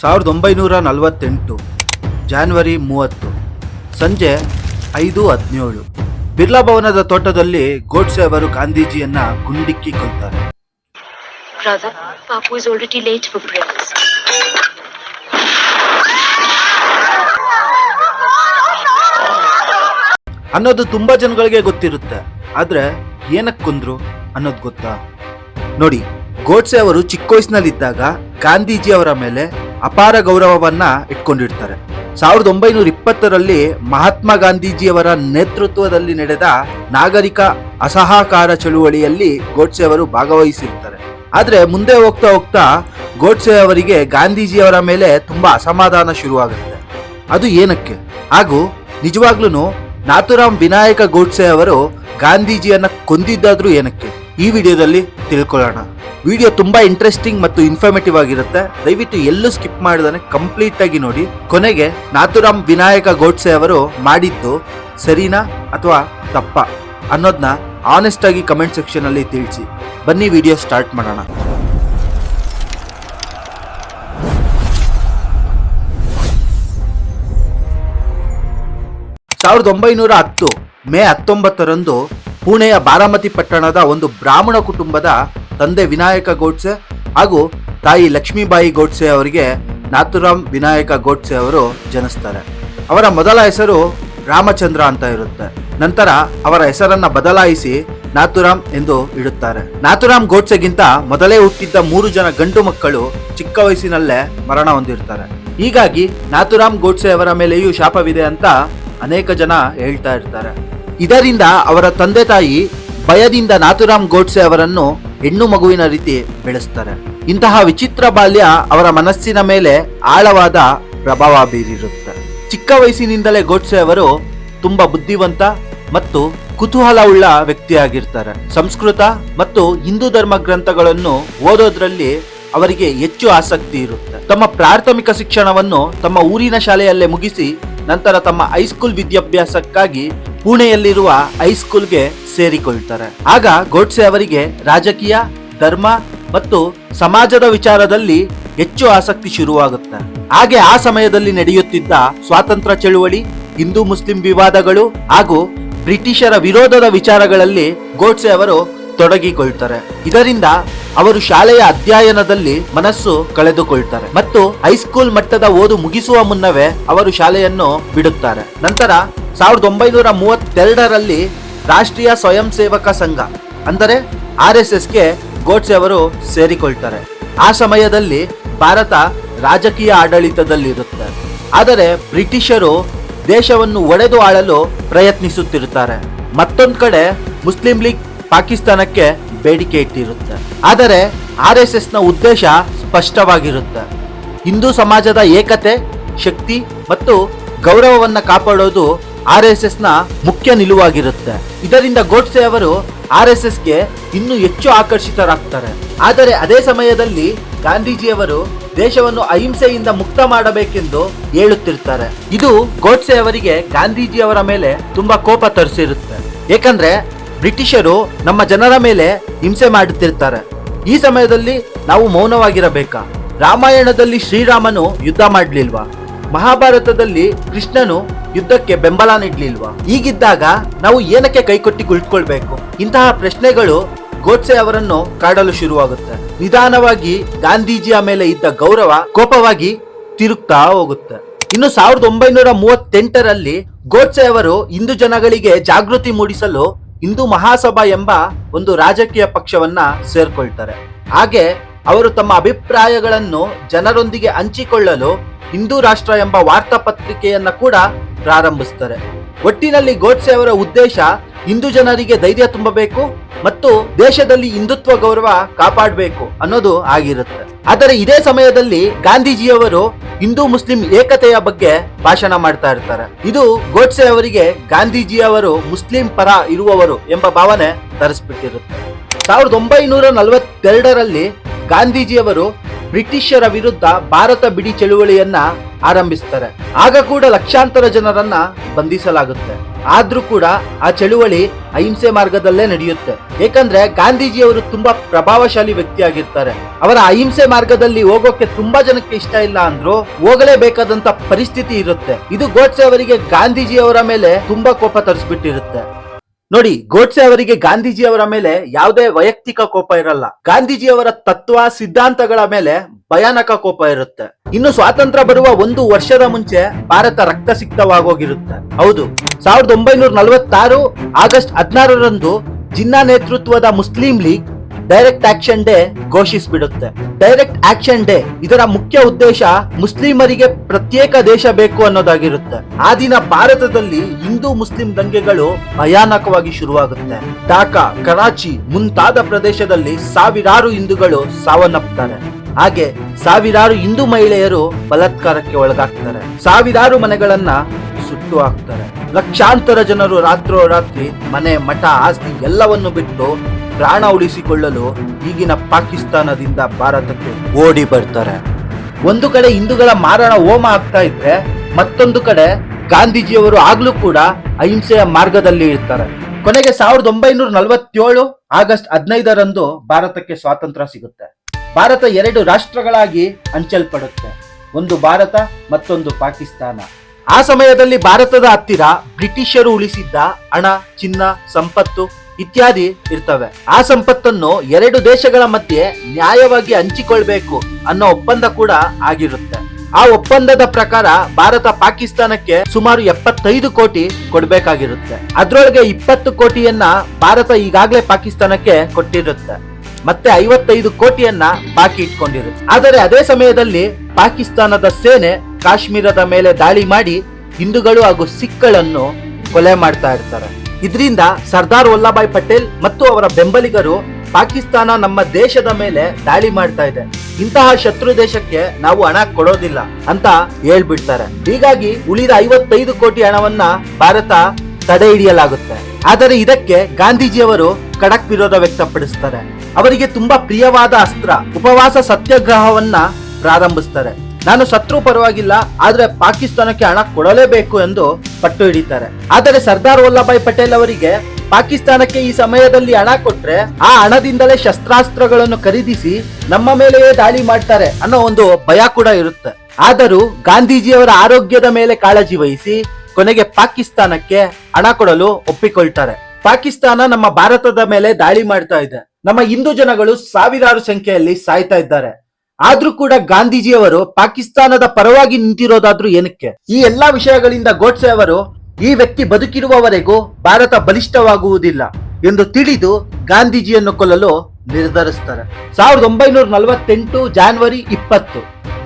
ಸಾವಿರದ ಒಂಬೈನೂರ ನಲವತ್ತೆಂಟು ಜಾನ್ವರಿ ಮೂವತ್ತು ಸಂಜೆ ಐದು ಹದಿನೇಳು. ಬಿರ್ಲಾ ಭವನದ ತೋಟದಲ್ಲಿ ಗೋಡ್ಸೆ ಅವರು ಗಾಂಧೀಜಿಯನ್ನ ಗುಂಡಿಕ್ಕಿ ಕೊಲ್ತಾರೆ. Brother, Papu is already late for prayers. ಅನ್ನೋದು ತುಂಬಾ ಜನಗಳಿಗೆ ಗೊತ್ತಿರುತ್ತೆ. ಆದ್ರೆ ಏನಕ್ಕೆ ಕೊಂದ್ರು ಅನ್ನೋದು ಗೊತ್ತಾ? ನೋಡಿ ಗೋಡ್ಸೆ ಅವರು ಚಿಕ್ಕ ವಯಸ್ಸಿನಲ್ಲಿದ್ದಾಗ ಗಾಂಧೀಜಿ ಅವರ ಮೇಲೆ ಅಪಾರ ಗೌರವವನ್ನ ಇಟ್ಕೊಂಡಿರ್ತಾರೆ. ಸಾವಿರದ ಒಂಬೈನೂರ ಇಪ್ಪತ್ತರಲ್ಲಿ ಮಹಾತ್ಮ ಗಾಂಧೀಜಿಯವರ ನೇತೃತ್ವದಲ್ಲಿ ನಡೆದ ನಾಗರಿಕ ಅಸಹಕಾರ ಚಳುವಳಿಯಲ್ಲಿ ಗೋಡ್ಸೆ ಅವರು ಭಾಗವಹಿಸಿರ್ತಾರೆ. ಆದ್ರೆ ಮುಂದೆ ಹೋಗ್ತಾ ಹೋಗ್ತಾ ಗೋಡ್ಸೆ ಅವರಿಗೆ ಗಾಂಧೀಜಿಯವರ ಮೇಲೆ ತುಂಬಾ ಅಸಮಾಧಾನ ಶುರುವಾಗುತ್ತೆ. ಅದು ಏನಕ್ಕೆ? ಹಾಗೂ ನಿಜವಾಗ್ಲೂ ನಾಥುರಾಮ್ ವಿನಾಯಕ ಗೋಡ್ಸೆ ಅವರು ಗಾಂಧೀಜಿಯನ್ನ ಕೊಂದಿದ್ದಾದ್ರೂ ಏನಕ್ಕೆ? ಈ ವಿಡಿಯೋದಲ್ಲಿ ತಿಳ್ಕೊಳ್ಳೋಣ. ವಿಡಿಯೋ ತುಂಬಾ ಇಂಟ್ರೆಸ್ಟಿಂಗ್ ಮತ್ತು ಇನ್ಫಾರ್ಮೇಟಿವ್ ಆಗಿರುತ್ತೆ. ದಯವಿಟ್ಟು ಎಲ್ಲೂ ಸ್ಕಿಪ್ ಮಾಡಿದಾನೆ ಕಂಪ್ಲೀಟ್ ಆಗಿ ನೋಡಿ. ಕೊನೆಗೆ ನಾಥುರಾಮ್ ವಿನಾಯಕ ಗೋಡ್ಸೆ ಅವರು ಮಾಡಿದ್ದು ಸರಿನಾ ಅಥವಾ ತಪ್ಪ ಅನ್ನೋದನ್ನ ಆನೆಸ್ಟ್ ಆಗಿ ಕಮೆಂಟ್ ಸೆಕ್ಷನ್ ಅಲ್ಲಿ ತಿಳಿಸಿ. ಬನ್ನಿ ವಿಡಿಯೋ ಸ್ಟಾರ್ಟ್ ಮಾಡೋಣ. ಸಾವಿರದ ಒಂಬೈನೂರ ಹತ್ತು, ಮೇ ಹತ್ತೊಂಬತ್ತರಂದು ಪುಣೆಯ ಬಾರಾಮತಿ ಪಟ್ಟಣದ ಒಂದು ಬ್ರಾಹ್ಮಣ ಕುಟುಂಬದ ತಂದೆ ವಿನಾಯಕ ಗೋಡ್ಸೆ ಹಾಗೂ ತಾಯಿ ಲಕ್ಷ್ಮೀಬಾಯಿ ಗೋಡ್ಸೆ ಅವರಿಗೆ ನಾಥುರಾಮ್ ವಿನಾಯಕ ಗೋಡ್ಸೆ ಅವರು ಜನಿಸ್ತಾರೆ. ಅವರ ಮೊದಲ ಹೆಸರು ರಾಮಚಂದ್ರ ಅಂತ ಇರುತ್ತೆ. ನಂತರ ಅವರ ಹೆಸರನ್ನ ಬದಲಾಯಿಸಿ ನಾಥುರಾಮ್ ಎಂದು ಇಡುತ್ತಾರೆ. ನಾಥುರಾಮ್ ಗೋಡ್ಸೆಗಿಂತ ಮೊದಲೇ ಹುಟ್ಟಿದ್ದ ಮೂರು ಜನ ಗಂಡು ಮಕ್ಕಳು ಚಿಕ್ಕ ವಯಸ್ಸಿನಲ್ಲೇ ಮರಣ ಹೊಂದಿರ್ತಾರೆ. ಹೀಗಾಗಿ ನಾಥುರಾಮ್ ಗೋಡ್ಸೆ ಅವರ ಮೇಲೆಯೂ ಶಾಪವಿದೆ ಅಂತ ಅನೇಕ ಜನ ಹೇಳ್ತಾ ಇರ್ತಾರೆ. ಇದರಿಂದ ಅವರ ತಂದೆ ತಾಯಿ ಭಯದಿಂದ ನಾಥುರಾಮ್ ಗೋಡ್ಸೆ ಅವರನ್ನು ಹೆಣ್ಣು ಮಗುವಿನ ರೀತಿ ಬೆಳೆಸ್ತಾರೆ. ಇಂತಹ ವಿಚಿತ್ರ ಬಾಲ್ಯ ಅವರ ಮನಸ್ಸಿನ ಮೇಲೆ ಆಳವಾದ ಪ್ರಭಾವ ಬೀರಿರುತ್ತೆ. ಚಿಕ್ಕ ವಯಸ್ಸಿನಿಂದಲೇ ಗೋಡ್ಸೆ ಅವರು ತುಂಬಾ ಬುದ್ಧಿವಂತ ಮತ್ತು ಕುತೂಹಲವುಳ್ಳ ವ್ಯಕ್ತಿಯಾಗಿರ್ತಾರೆ. ಸಂಸ್ಕೃತ ಮತ್ತು ಹಿಂದೂ ಧರ್ಮ ಗ್ರಂಥಗಳನ್ನು ಓದೋದ್ರಲ್ಲಿ ಅವರಿಗೆ ಹೆಚ್ಚು ಆಸಕ್ತಿ ಇರುತ್ತೆ. ತಮ್ಮ ಪ್ರಾಥಮಿಕ ಶಿಕ್ಷಣವನ್ನು ತಮ್ಮ ಊರಿನ ಶಾಲೆಯಲ್ಲೇ ಮುಗಿಸಿ ನಂತರ ತಮ್ಮ ಹೈಸ್ಕೂಲ್ ವಿದ್ಯಾಭ್ಯಾಸಕ್ಕಾಗಿ ಪುಣೆಯಲ್ಲಿರುವ ಹೈಸ್ಕೂಲ್ಗೆ ಸೇರಿಕೊಳ್ತಾರೆ. ಆಗ ಗೋಡ್ಸೆ ಅವರಿಗೆ ರಾಜಕೀಯ, ಧರ್ಮ ಮತ್ತು ಸಮಾಜದ ವಿಚಾರದಲ್ಲಿ ಹೆಚ್ಚು ಆಸಕ್ತಿ ಶುರುವಾಗುತ್ತೆ. ಹಾಗೆ ಆ ಸಮಯದಲ್ಲಿ ನಡೆಯುತ್ತಿದ್ದ ಸ್ವಾತಂತ್ರ್ಯ ಚಳುವಳಿ, ಹಿಂದೂ ಮುಸ್ಲಿಂ ವಿವಾದಗಳು ಹಾಗೂ ಬ್ರಿಟಿಷರ ವಿರೋಧದ ವಿಚಾರಗಳಲ್ಲಿ ಗೋಡ್ಸೆ ಅವರು ತೊಡಗಿಕೊಳ್ತಾರೆ. ಇದರಿಂದ ಅವರು ಶಾಲೆಯ ಅಧ್ಯಯನದಲ್ಲಿ ಮನಸ್ಸು ಕಳೆದುಕೊಳ್ತಾರೆ ಮತ್ತು ಹೈಸ್ಕೂಲ್ ಮಟ್ಟದ ಓದು ಮುಗಿಸುವ ಮುನ್ನವೇ ಅವರು ಶಾಲೆಯನ್ನು ಬಿಡುತ್ತಾರೆ. ನಂತರ ಸಾವಿರದ ಒಂಬೈನೂರ ಮೂವತ್ತೆರಡರಲ್ಲಿ ರಾಷ್ಟ್ರೀಯ ಸ್ವಯಂ ಸೇವಕ ಸಂಘ, ಅಂದರೆ ಆರ್ ಎಸ್ ಎಸ್ಗೆ ಗೋಡ್ಸೆ ಅವರು ಸೇರಿಕೊಳ್ತಾರೆ. ಆ ಸಮಯದಲ್ಲಿ ಭಾರತ ರಾಜಕೀಯ ಆಡಳಿತದಲ್ಲಿರುತ್ತೆ. ಆದರೆ ಬ್ರಿಟಿಷರು ದೇಶವನ್ನು ಒಡೆದು ಆಳಲು ಪ್ರಯತ್ನಿಸುತ್ತಿರುತ್ತಾರೆ. ಮತ್ತೊಂದು ಕಡೆ ಮುಸ್ಲಿಂ ಲೀಗ್ ಪಾಕಿಸ್ತಾನಕ್ಕೆ ಬೇಡಿಕೆ ಇಟ್ಟಿರುತ್ತೆ. ಆದರೆ ಆರ್ ಎಸ್ ಎಸ್ನ ಉದ್ದೇಶ ಸ್ಪಷ್ಟವಾಗಿರುತ್ತೆ. ಹಿಂದೂ ಸಮಾಜದ ಏಕತೆ, ಶಕ್ತಿ ಮತ್ತು ಗೌರವವನ್ನು ಕಾಪಾಡೋದು ಆರ್ ಎಸ್ ಎಸ್ನ ಮುಖ್ಯ ನಿಲುವಾಗಿರುತ್ತೆ. ಇದರಿಂದ ಗೋಡ್ಸೆ ಅವರು ಆರ್ ಎಸ್ ಎಸ್ಗೆ ಇನ್ನೂ ಹೆಚ್ಚು ಆಕರ್ಷಿತರಾಗ್ತಾರೆ. ಆದರೆ ಅದೇ ಸಮಯದಲ್ಲಿ ಗಾಂಧೀಜಿಯವರು ದೇಶವನ್ನು ಅಹಿಂಸೆಯಿಂದ ಮುಕ್ತ ಮಾಡಬೇಕೆಂದು ಹೇಳುತ್ತಿರ್ತಾರೆ. ಇದು ಗೋಡ್ಸೆ ಅವರಿಗೆ ಗಾಂಧೀಜಿ ಅವರ ಮೇಲೆ ತುಂಬಾ ಕೋಪ ತರಿಸಿರುತ್ತೆ. ಏಕೆಂದ್ರೆ ಬ್ರಿಟಿಷರು ನಮ್ಮ ಜನರ ಮೇಲೆ ಹಿಂಸೆ ಮಾಡುತ್ತಿರ್ತಾರೆ. ಈ ಸಮಯದಲ್ಲಿ ನಾವು ಮೌನವಾಗಿರಬೇಕಾ? ರಾಮಾಯಣದಲ್ಲಿ ಶ್ರೀರಾಮನು ಯುದ್ಧ ಮಾಡ್ಲಿಲ್ವಾ? ಮಹಾಭಾರತದಲ್ಲಿ ಕೃಷ್ಣನು ಯುದ್ಧಕ್ಕೆ ಬೆಂಬಲ ನೀಡ್ಲಿಲ್ವಾ ಹೀಗಿದ್ದಾಗ ನಾವು ಏನಕ್ಕೆ ಕೈಕೊಟ್ಟಿ ಕುಳಿತುಕೊಳ್ಬೇಕು ಇಂತಹ ಪ್ರಶ್ನೆಗಳು ಗೋಡ್ಸೆ ಅವರನ್ನು ಕಾಡಲು ಶುರುವಾಗುತ್ತೆ. ನಿಧಾನವಾಗಿ ಗಾಂಧೀಜಿಯ ಮೇಲೆ ಇದ್ದ ಗೌರವ ಕೋಪವಾಗಿ ತಿರುಗ್ತಾ ಹೋಗುತ್ತೆ. ಇನ್ನು ಸಾವಿರದ ಒಂಬೈನೂರ ಮೂವತ್ತೆಂಟರಲ್ಲಿ ಗೋಡ್ಸೆ ಅವರು ಹಿಂದೂ ಜನಗಳಿಗೆ ಜಾಗೃತಿ ಮೂಡಿಸಲು ಹಿಂದೂ ಮಹಾಸಭಾ ಎಂಬ ಒಂದು ರಾಜಕೀಯ ಪಕ್ಷವನ್ನ ಸೇರ್ಕೊಳ್ತಾರೆ. ಹಾಗೆ ಅವರು ತಮ್ಮ ಅಭಿಪ್ರಾಯಗಳನ್ನು ಜನರೊಂದಿಗೆ ಹಂಚಿಕೊಳ್ಳಲು ಹಿಂದೂ ರಾಷ್ಟ್ರ ಎಂಬ ವಾರ್ತಾ ಪತ್ರಿಕೆಯನ್ನ ಕೂಡ ಪ್ರಾರಂಭಿಸ್ತಾರೆ. ಒಟ್ಟಿನಲ್ಲಿ ಗೋಡ್ಸೆ ಅವರ ಉದ್ದೇಶ ಹಿಂದೂ ಜನರಿಗೆ ಧೈರ್ಯ ತುಂಬಬೇಕು ಮತ್ತು ದೇಶದಲ್ಲಿ ಹಿಂದುತ್ವ ಗೌರವ ಕಾಪಾಡಬೇಕು ಅನ್ನೋದು ಆಗಿರುತ್ತೆ. ಆದರೆ ಇದೇ ಸಮಯದಲ್ಲಿ ಗಾಂಧೀಜಿಯವರು ಹಿಂದೂ ಮುಸ್ಲಿಂ ಏಕತೆಯ ಬಗ್ಗೆ ಭಾಷಣ ಮಾಡ್ತಾ ಇರ್ತಾರೆ. ಇದು ಗೋಡ್ಸೆ ಅವರಿಗೆ ಗಾಂಧೀಜಿಯವರು ಮುಸ್ಲಿಂ ಪರ ಇರುವವರು ಎಂಬ ಭಾವನೆ ತರಿಸ್ಬಿಟ್ಟಿರುತ್ತೆ. ಸಾವಿರದ ಒಂಬೈನೂರ ನಲವತ್ತೆರಡರಲ್ಲಿ ಗಾಂಧೀಜಿಯವರು ಬ್ರಿಟಿಷರ ವಿರುದ್ಧ ಭಾರತ ಬಿಡಿ ಚಳುವಳಿಯನ್ನ ಆರಂಭಿಸ್ತಾರೆ. ಆಗ ಕೂಡ ಲಕ್ಷಾಂತರ ಜನರನ್ನ ಬಂಧಿಸಲಾಗುತ್ತೆ. ಆದ್ರೂ ಕೂಡ ಆ ಚಳುವಳಿ ಅಹಿಂಸೆ ಮಾರ್ಗದಲ್ಲೇ ನಡೆಯುತ್ತೆ. ಏಕಂದ್ರೆ ಗಾಂಧೀಜಿಯವರು ತುಂಬಾ ಪ್ರಭಾವಶಾಲಿ ವ್ಯಕ್ತಿಯಾಗಿರ್ತಾರೆ. ಅವರ ಅಹಿಂಸೆ ಮಾರ್ಗದಲ್ಲಿ ಹೋಗೋಕೆ ತುಂಬಾ ಜನಕ್ಕೆ ಇಷ್ಟ ಇಲ್ಲ ಅಂದ್ರು ಹೋಗಲೇಬೇಕಾದಂತ ಪರಿಸ್ಥಿತಿ ಇರುತ್ತೆ. ಇದು ಗೋಡ್ಸೆ ಅವರಿಗೆ ಗಾಂಧೀಜಿಯವರ ಮೇಲೆ ತುಂಬಾ ಕೋಪ ತರಿಸ್ಬಿಟ್ಟಿರುತ್ತೆ. ನೋಡಿ, ಗೋಡ್ಸೆ ಅವರಿಗೆ ಗಾಂಧೀಜಿ ಅವರ ಮೇಲೆ ಯಾವುದೇ ವೈಯಕ್ತಿಕ ಕೋಪ ಇರಲ್ಲ. ಗಾಂಧೀಜಿ ಅವರ ತತ್ವ, ಸಿದ್ಧಾಂತಗಳ ಮೇಲೆ ಭಯಾನಕ ಕೋಪ ಇರುತ್ತೆ. ಇನ್ನು ಸ್ವಾತಂತ್ರ್ಯ ಬರುವ ಒಂದು ವರ್ಷದ ಮುಂಚೆ ಭಾರತ ರಕ್ತಸಿಕ್ತವಾಗೋಗಿರುತ್ತೆ. ಹೌದು, ಸಾವಿರದ ಒಂಬೈನೂರ ನಲವತ್ತಾರು ಆಗಸ್ಟ್ ಹದಿನಾರರಂದು ಜಿನ್ನಾ ನೇತೃತ್ವದ Muslim league direct action day ಘೋಷಿಸಿಬಿಡುತ್ತೆ. Direct action day ಇದರ ಮುಖ್ಯ ಉದ್ದೇಶ ಮುಸ್ಲಿಮರಿಗೆ ಪ್ರತ್ಯೇಕ ದೇಶ ಬೇಕು ಅನ್ನೋದಾಗಿರುತ್ತೆ. ಆ ದಿನ ಭಾರತದಲ್ಲಿ ಹಿಂದೂ ಮುಸ್ಲಿಂ ದಂಗೆಗಳು ಭಯಾನಕವಾಗಿ ಶುರುವಾಗುತ್ತೆ. ಢಾಕಾ ಕರಾಚಿ ಮುಂತಾದ ಪ್ರದೇಶದಲ್ಲಿ ಸಾವಿರಾರು ಹಿಂದೂಗಳು ಸಾವನ್ನಪ್ಪುತ್ತಾರೆ ಹಾಗೆ ಸಾವಿರಾರು ಹಿಂದೂ ಮಹಿಳೆಯರು ಬಲತ್ಕಾರಕ್ಕೆ ಒಳಗಾಗ್ತಾರೆ. ಸಾವಿರಾರು ಮನೆಗಳನ್ನ ಸುಟ್ಟು ಹಾಕ್ತಾರೆ. ಲಕ್ಷಾಂತರ ಜನರು ರಾತ್ರೋರಾತ್ರಿ ಮನೆ, ಮಠ, ಆಸ್ತಿ ಎಲ್ಲವನ್ನು ಬಿಟ್ಟು ಪ್ರಾಣ ಉಳಿಸಿಕೊಳ್ಳಲು ಈಗಿನ ಪಾಕಿಸ್ತಾನದಿಂದ ಭಾರತಕ್ಕೆ ಓಡಿ ಬರ್ತಾರೆ. ಒಂದು ಕಡೆ ಹಿಂದೂಗಳ ಮಾರಣ ಹೋಮ ಆಗ್ತಾ ಇದ್ರೆ, ಮತ್ತೊಂದು ಕಡೆ ಗಾಂಧೀಜಿಯವರು ಆಗ್ಲೂ ಕೂಡ ಅಹಿಂಸೆಯ ಮಾರ್ಗದಲ್ಲಿ ಇರ್ತಾರೆ. ಕೊನೆಗೆ ಸಾವಿರದ ಒಂಬೈನೂರ ನಲವತ್ತೇಳು ಆಗಸ್ಟ್ ಹದಿನೈದರಂದು ಭಾರತಕ್ಕೆ ಸ್ವಾತಂತ್ರ್ಯ ಸಿಗುತ್ತೆ. ಭಾರತ ಎರಡು ರಾಷ್ಟ್ರಗಳಾಗಿ ಹಂಚಲ್ಪಡುತ್ತೆ. ಒಂದು ಭಾರತ, ಮತ್ತೊಂದು ಪಾಕಿಸ್ತಾನ. ಆ ಸಮಯದಲ್ಲಿ ಭಾರತದ ಹತ್ತಿರ ಬ್ರಿಟಿಷರು ಉಳಿಸಿದ್ದ ಹಣ, ಚಿನ್ನ, ಸಂಪತ್ತು ಇತ್ಯಾದಿ ಇರ್ತವೆ. ಆ ಸಂಪತ್ತನ್ನು ಎರಡು ದೇಶಗಳ ಮಧ್ಯೆ ನ್ಯಾಯವಾಗಿ ಹಂಚಿಕೊಳ್ಬೇಕು ಅನ್ನೋ ಒಪ್ಪಂದ ಕೂಡ ಆಗಿರುತ್ತೆ. ಆ ಒಪ್ಪಂದದ ಪ್ರಕಾರ ಭಾರತ ಪಾಕಿಸ್ತಾನಕ್ಕೆ ಸುಮಾರು ಎಪ್ಪತ್ತೈದು ಕೋಟಿ ಕೊಡ್ಬೇಕಾಗಿರುತ್ತೆ. ಅದ್ರೊಳಗೆ ಇಪ್ಪತ್ತು ಕೋಟಿಯನ್ನ ಭಾರತ ಈಗಾಗಲೇ ಪಾಕಿಸ್ತಾನಕ್ಕೆ ಕೊಟ್ಟಿರುತ್ತೆ. ಮತ್ತೆ ಐವತ್ತೈದು ಕೋಟಿಯನ್ನ ಬಾಕಿ ಇಟ್ಕೊಂಡಿರುತ್ತೆ. ಆದರೆ ಅದೇ ಸಮಯದಲ್ಲಿ ಪಾಕಿಸ್ತಾನದ ಸೇನೆ ಕಾಶ್ಮೀರದ ಮೇಲೆ ದಾಳಿ ಮಾಡಿ ಹಿಂದೂಗಳು ಹಾಗೂ ಸಿಖ್ಗಳನ್ನು ಕೊಲೆ ಮಾಡ್ತಾ ಇರ್ತಾರೆ. ಇದರಿಂದ ಸರ್ದಾರ್ ವಲ್ಲಭಾಯ್ ಪಟೇಲ್ ಮತ್ತು ಅವರ ಬೆಂಬಲಿಗರು ಪಾಕಿಸ್ತಾನ ನಮ್ಮ ದೇಶದ ಮೇಲೆ ದಾಳಿ ಮಾಡ್ತಾ ಇದೆ. ಇಂತಹ ಶತ್ರು ದೇಶಕ್ಕೆ ನಾವು ಹಣ ಕೊಡೋದಿಲ್ಲ ಅಂತ ಹೇಳ್ಬಿಡ್ತಾರೆ. ಹೀಗಾಗಿ ಉಳಿದ ಐವತ್ತೈದು ಕೋಟಿ ಹಣವನ್ನ ಭಾರತ ತಡೆ ಹಿಡಿಯಲಾಗುತ್ತೆ. ಆದರೆ ಇದಕ್ಕೆ ಗಾಂಧೀಜಿಯವರು ಖಡಕ್ ವಿರೋಧ ವ್ಯಕ್ತಪಡಿಸ್ತಾರೆ. ಅವರಿಗೆ ತುಂಬಾ ಪ್ರಿಯವಾದ ಅಸ್ತ್ರ, ಉಪವಾಸ ಸತ್ಯಾಗ್ರಹವನ್ನ ಪ್ರಾರಂಭಿಸ್ತಾರೆ. ನಾನು ಶತ್ರು ಪರವಾಗಿಲ್ಲ, ಆದ್ರೆ ಪಾಕಿಸ್ತಾನಕ್ಕೆ ಹಣ ಕೊಡಲೇಬೇಕು ಎಂದು ಪಟ್ಟು ಹಿಡಿತಾರೆ. ಆದರೆ ಸರ್ದಾರ್ ವಲ್ಲಭಾಯಿ ಪಟೇಲ್ ಅವರಿಗೆ ಪಾಕಿಸ್ತಾನಕ್ಕೆ ಈ ಸಮಯದಲ್ಲಿ ಹಣ ಕೊಟ್ರೆ ಆ ಹಣದಿಂದಲೇ ಶಸ್ತ್ರಾಸ್ತ್ರಗಳನ್ನು ಖರೀದಿಸಿ ನಮ್ಮ ಮೇಲೆಯೇ ದಾಳಿ ಮಾಡ್ತಾರೆ ಅನ್ನೋ ಒಂದು ಭಯ ಕೂಡ ಇರುತ್ತೆ. ಆದರೂ ಗಾಂಧೀಜಿಯವರ ಆರೋಗ್ಯದ ಮೇಲೆ ಕಾಳಜಿ ವಹಿಸಿ ಕೊನೆಗೆ ಪಾಕಿಸ್ತಾನಕ್ಕೆ ಹಣ ಕೊಡಲು ಒಪ್ಪಿಕೊಳ್ತಾರೆ. ಪಾಕಿಸ್ತಾನ ನಮ್ಮ ಭಾರತದ ಮೇಲೆ ದಾಳಿ ಮಾಡ್ತಾ ಇದೆ. ನಮ್ಮ ಹಿಂದೂ ಜನಗಳು ಸಾವಿರಾರು ಸಂಖ್ಯೆಯಲ್ಲಿ ಸಾಯ್ತಾ ಇದ್ದಾರೆ. ಆದ್ರೂ ಕೂಡ ಗಾಂಧೀಜಿಯವರು ಪಾಕಿಸ್ತಾನದ ಪರವಾಗಿ ನಿಂತಿರೋದಾದ್ರೂ ಏನಕ್ಕೆ? ಈ ಎಲ್ಲಾ ವಿಷಯಗಳಿಂದ ಗೋಡ್ಸೆ ಅವರು ಈ ವ್ಯಕ್ತಿ ಬದುಕಿರುವವರೆಗೂ ಭಾರತ ಬಲಿಷ್ಠವಾಗುವುದಿಲ್ಲ ಎಂದು ತಿಳಿದು ಗಾಂಧೀಜಿಯನ್ನು ಕೊಲ್ಲಲು ನಿರ್ಧರಿಸ್ತಾರೆ. ಸಾವಿರದ ಒಂಬೈನೂರ ನಲವತ್ತೆಂಟು ಜಾನ್ವರಿ ಇಪ್ಪತ್ತು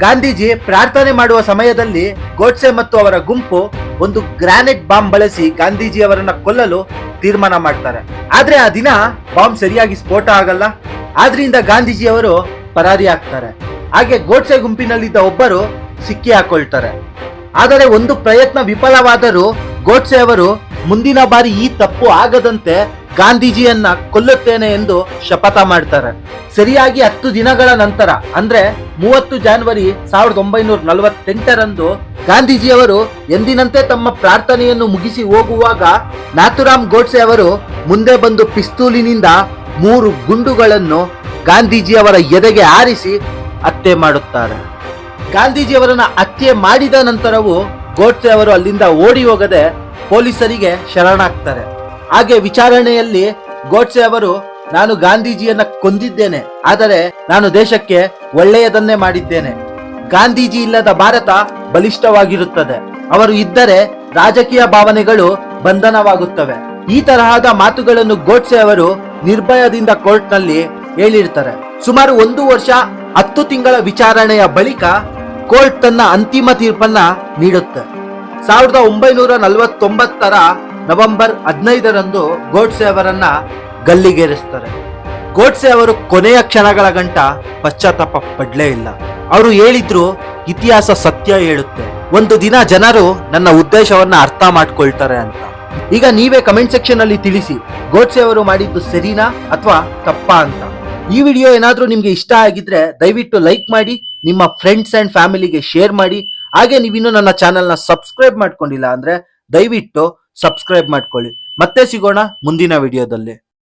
ಗಾಂಧೀಜಿ ಪ್ರಾರ್ಥನೆ ಮಾಡುವ ಸಮಯದಲ್ಲಿ ಗೋಡ್ಸೆ ಮತ್ತು ಅವರ ಗುಂಪು ಒಂದು ಗ್ರಾನೆಟ್ ಬಾಂಬ್ ಬಳಸಿ ಗಾಂಧೀಜಿಯವರನ್ನ ಕೊಲ್ಲಲು ತೀರ್ಮಾನ ಮಾಡ್ತಾರೆ. ಆದ್ರೆ ಆ ದಿನ ಬಾಂಬ್ ಸರಿಯಾಗಿ ಸ್ಫೋಟ ಆಗಲ್ಲ. ಆದ್ರಿಂದ ಗಾಂಧೀಜಿಯವರು ಪರಾರಿ ಆಗ್ತಾರೆ. ಹಾಗೆ ಗೋಡ್ಸೆ ಗುಂಪಿನಲ್ಲಿದ್ದ ಒಬ್ಬರು ಸಿಕ್ಕಿ ಹಾಕೊಳ್ತಾರೆ. ಆದರೆ ಒಂದು ಪ್ರಯತ್ನ ವಿಫಲವಾದರೂ ಗೋಡ್ಸೆ ಅವರು ಮುಂದಿನ ಬಾರಿ ಈ ತಪ್ಪು ಆಗದಂತೆ ಗಾಂಧೀಜಿಯನ್ನ ಕೊಲ್ಲುತ್ತೇನೆ ಎಂದು ಶಪಥ ಮಾಡ್ತಾರೆ. ಸರಿಯಾಗಿ ಹತ್ತು ದಿನಗಳ ನಂತರ, ಅಂದ್ರೆ ಮೂವತ್ತು ಜಾನ್ವರಿ ಸಾವಿರದ ಒಂಬೈನೂರ ನಲವತ್ತೆಂಟರಂದು ಗಾಂಧೀಜಿಯವರು ಎಂದಿನಂತೆ ತಮ್ಮ ಪ್ರಾರ್ಥನೆಯನ್ನು ಮುಗಿಸಿ ಹೋಗುವಾಗ ನಾಥುರಾಮ್ ಗೋಡ್ಸೆ ಅವರು ಮುಂದೆ ಬಂದು ಪಿಸ್ತೂಲಿನಿಂದ ಮೂರು ಗುಂಡುಗಳನ್ನು ಗಾಂಧೀಜಿಯವರ ಎದೆಗೆ ಆರಿಸಿ ಹತ್ಯೆ ಮಾಡುತ್ತಾರೆ. ಗಾಂಧೀಜಿಯವರನ್ನು ಹತ್ಯೆ ಮಾಡಿದ ನಂತರವೂ ಗೋಡ್ಸೆ ಅವರು ಅಲ್ಲಿಂದ ಓಡಿ ಹೋಗದೆ ಪೊಲೀಸರಿಗೆ ಶರಣಾಗ್ತಾರೆ. ಹಾಗೆ ವಿಚಾರಣೆಯಲ್ಲಿ ಗೋಡ್ಸೆ ಅವರು, ನಾನು ಗಾಂಧೀಜಿಯನ್ನ ಕೊಂದಿದ್ದೇನೆ, ಆದರೆ ನಾನು ದೇಶಕ್ಕೆ ಒಳ್ಳೆಯದನ್ನೇ ಮಾಡಿದ್ದೇನೆ. ಗಾಂಧೀಜಿ ಇಲ್ಲದ ಭಾರತ ಬಲಿಷ್ಠವಾಗಿರುತ್ತದೆ. ಅವರು ಇದ್ದರೆ ರಾಜಕೀಯ ಭಾವನೆಗಳು ಬಂಧನವಾಗುತ್ತವೆ. ಈ ತರಹದ ಮಾತುಗಳನ್ನು ಗೋಡ್ಸೆ ಅವರು ನಿರ್ಭಯದಿಂದ ಕೋರ್ಟ್ನಲ್ಲಿ ಹೇಳಿರ್ತಾರೆ. ಸುಮಾರು ಒಂದು ವರ್ಷ, ಹತ್ತು ತಿಂಗಳ ವಿಚಾರಣೆಯ ಬಳಿಕ ಕೋರ್ಟ್ ತನ್ನ ಅಂತಿಮ ತೀರ್ಪನ್ನ ನೀಡುತ್ತೆ. ಸಾವಿರದ ಒಂಬೈನೂರ ನಲವತ್ತೊಂಬತ್ತರ ನವೆಂಬರ್ ಹದಿನೈದರಂದು ಗೋಡ್ಸೆ ಅವರನ್ನ ಗಲ್ಲಿಗೇರಿಸ್ತಾರೆ. ಗೋಡ್ಸೆ ಅವರು ಕೊನೆಯ ಕ್ಷಣಗಳ ಗಂಟ ಪಶ್ಚಾತ್ತಾಪ ಪಡ್ಲೇ ಇಲ್ಲ. ಅವರು ಹೇಳಿದ್ರು, ಇತಿಹಾಸ ಸತ್ಯ ಹೇಳುತ್ತೆ. ಒಂದು ದಿನ ಜನರು ನನ್ನ ಉದ್ದೇಶವನ್ನ ಅರ್ಥ ಮಾಡ್ಕೊಳ್ತಾರೆ ಅಂತ. ಈಗ ನೀವೇ ಕಮೆಂಟ್ ಸೆಕ್ಷನ್ ಅಲ್ಲಿ ತಿಳಿಸಿ, ಗೋಡ್ಸೆ ಅವರು ಮಾಡಿದ್ದು ಸರಿನಾ ಅಥವಾ ತಪ್ಪಾ ಅಂತ. ಈ ವಿಡಿಯೋ ಏನಾದರೂ ನಿಮಗೆ ಇಷ್ಟ ಆಗಿದ್ರೆ ದಯವಿಟ್ಟು ಲೈಕ್ ಮಾಡಿ, ನಿಮ್ಮ ಫ್ರೆಂಡ್ಸ್ ಅಂಡ್ ಫ್ಯಾಮಿಲಿಗೆ ಶೇರ್ ಮಾಡಿ. ಹಾಗೆ ನೀವಿನ್ನೂ ನನ್ನ ಚಾನೆಲ್ನ ಸಬ್ಸ್ಕ್ರೈಬ್ ಮಾಡ್ಕೊಂಡಿಲ್ಲ ಅಂದರೆ ದಯವಿಟ್ಟು ಸಬ್ಸ್ಕ್ರೈಬ್ ಮಾಡ್ಕೊಳ್ಳಿ. ಮತ್ತೆ ಸಿಗೋಣ ಮುಂದಿನ ವಿಡಿಯೋದಲ್ಲಿ.